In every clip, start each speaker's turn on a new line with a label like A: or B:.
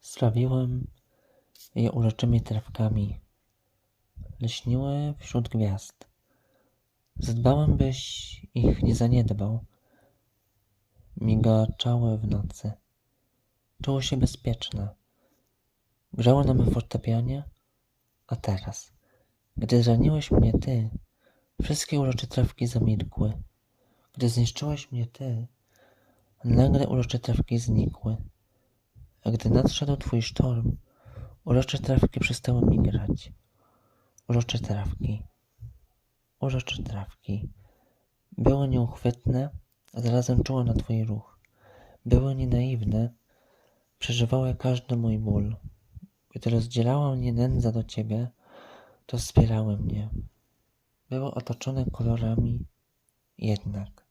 A: Sławiłem je uroczymi trawkami. Lśniły wśród gwiazd. Zadbałem, byś ich nie zaniedbał. Migaczały w nocy. Czuło się bezpieczne. Grzało na mym fortepianie, a teraz, gdy zraniłeś mnie ty, wszystkie urocze trawki zamilkły. Gdy zniszczyłeś mnie ty, nagle urocze trawki znikły. A gdy nadszedł twój sztorm, urocze trawki przestały mi grać. Urocze trawki, urocze trawki. Były nieuchwytne, a zarazem czułe na twój ruch. Były nienaiwne, przeżywały każdy mój ból. Gdy rozdzielała mnie nędza do ciebie, to wspierały mnie. Były otoczone kolorami, jednak.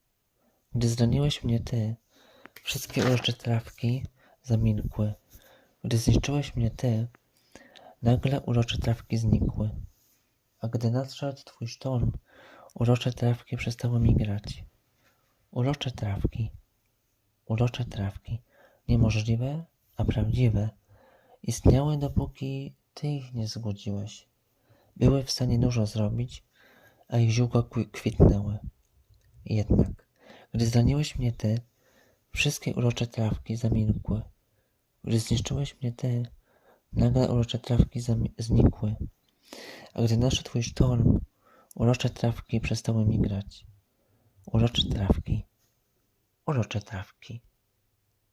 A: Gdy zraniłeś mnie ty, wszystkie urocze trawki zamilkły. Gdy zniszczyłeś mnie ty, nagle urocze trawki znikły. A gdy nadszedł twój sztorm, urocze trawki przestały mi grać. Urocze trawki, urocze trawki, niemożliwe, a prawdziwe, istniały dopóki ty ich nie zgłodziłeś. Były w stanie dużo zrobić, a ich ziółka kwi- kwitnęły. Jednak, gdy zraniłeś mnie ty, wszystkie urocze trawki zamilkły. Gdy zniszczyłeś mnie ty, nagle urocze trawki znikły. A gdy nadszedł twój sztorm, urocze trawki przestały mi grać. Urocze trawki, urocze trawki.